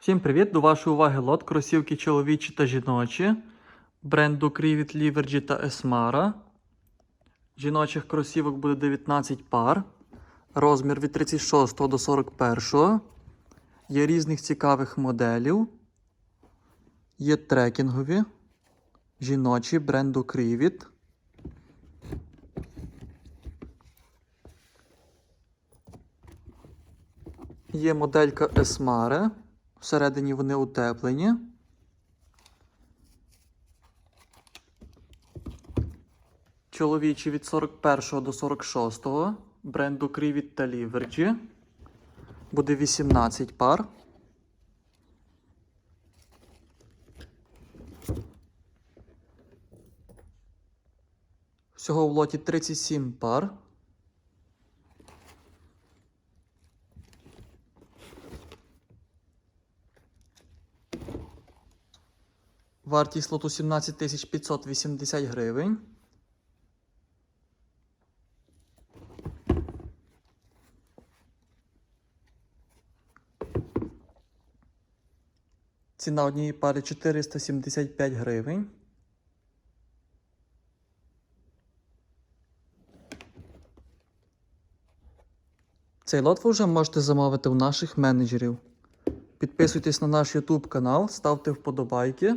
Всім привіт! До вашої уваги лот кросівки чоловічі та жіночі бренду Crivit, Livergy та Esmara. Жіночих кросівок буде 19 пар. Розмір від 36 до 41. Є різних цікавих моделів. Є трекінгові. Жіночі бренду Crivit. Є моделька Esmare. Всередині вони утеплені. Чоловічі від 41 до 46 бренду Crivit та Livergy. Буде 18 пар. Всього в лоті 37 пар. Вартість лоту 17 580 гривень. Ціна однієї пари 475 гривень. Цей лот ви вже можете замовити у наших менеджерів. Підписуйтесь на наш YouTube канал, ставте вподобайки,